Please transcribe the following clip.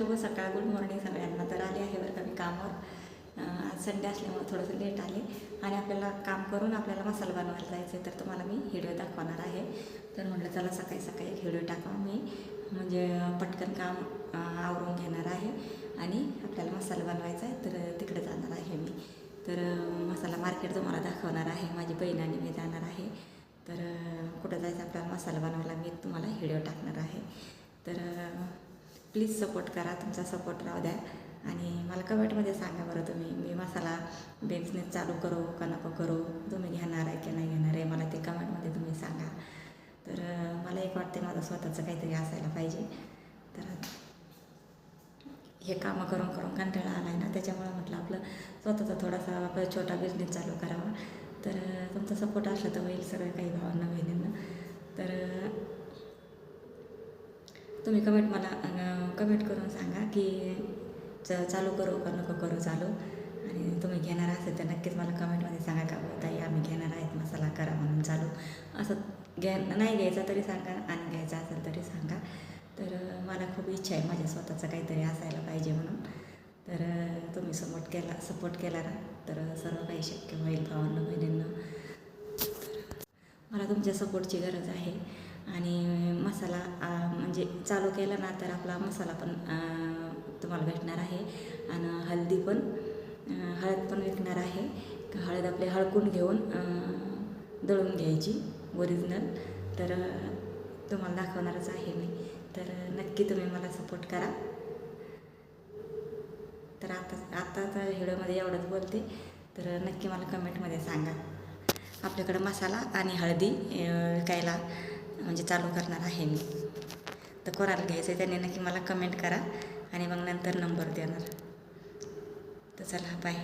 शुभ सकाळ good morning सगळ्यांना. तर आले आहे बरं का मी कामावर. आज संडे असल्यामुळे थोडंसं लेट आले. आणि आपल्याला काम करून आपल्याला मसाला बनवायला जायचं आहे तर तुम्हाला मी व्हिडिओ दाखवणार आहे. तर म्हटलं चला सकाळी सकाळी एक व्हिडिओ टाका मी म्हणजे पटकन काम आवरून घेणार आहे. आणि आपल्याला मसाला बनवायचा आहे तर तिकडे जाणार आहे मी. तर मसाला मार्केट तुम्हाला दाखवणार आहे. माझी बहीण आणि मी जाणार आहे. तर कुठं जायचं आपल्याला मसाला बनवायला मी तुम्हाला व्हिडिओ टाकणार आहे. तर प्लीज सपोर्ट करा तुमचा सपोर्ट राहू द्या. आणि मला कमेंटमध्ये सांगा बरं तुम्ही मी मसाला बिझनेस चालू करू का नको करू? तुम्ही घेणार आहे की नाही घेणार आहे? मला ते कमेंटमध्ये तुम्ही सांगा. तर मला एक वाटते माझं स्वतःचं काहीतरी असायला पाहिजे. तर हे कामं करून करून कंटाळा आला आहे ना त्याच्यामुळे म्हटलं आपलं स्वतःचा थोडासा आपला छोटा बिझनेस चालू करावा. तर तुमचा सपोर्ट असला तर होईल सगळं काही भावांना बहिणींना. तर तुम्ही कमेंट मला कमेंट करून सांगा की च चालू करू का नको करू चालू? आणि तुम्ही घेणार असेल तर नक्कीच मला कमेंटमध्ये सांगा का ताई आम्ही घेणार आहेत मसाला करा म्हणून चालू. असं घ्या नाही घ्यायचा तरी सांगा आणि घ्यायचा असेल तरी सांगा. तर मला खूप इच्छा आहे माझ्या स्वतःचं काहीतरी असायला पाहिजे म्हणून. तर तुम्ही सपोर्ट केला सपोर्ट केला ना तर सर्व काही शक्य होईल भावांना बहिणींना. मला तुमच्या सपोर्टची गरज आहे. आणि मसाला आ, म्हणजे चालू केलं ना तर आपला मसाला पण तुम्हाला भेटणार आहे. आणि हळदी पण हळद पण विकणार आहे. हळद आपले हळकून घेऊन दळून घ्यायची ओरिजिनल तर तुम्हाला दाखवणारच आहे मी. तर नक्की तुम्ही मला सपोर्ट करा. तर आता आत्ताचा व्हिडिओमध्ये एवढंच बोलते. तर नक्की मला कमेंटमध्ये सांगा. आपल्याकडं मसाला आणि हळदी विकायला म्हणजे चालू करणार आहे मी. तर कोणाला घ्यायचं आहे त्याने नक्की मला कमेंट करा आणि मग नंतर नंबर देणार. तर चला बाय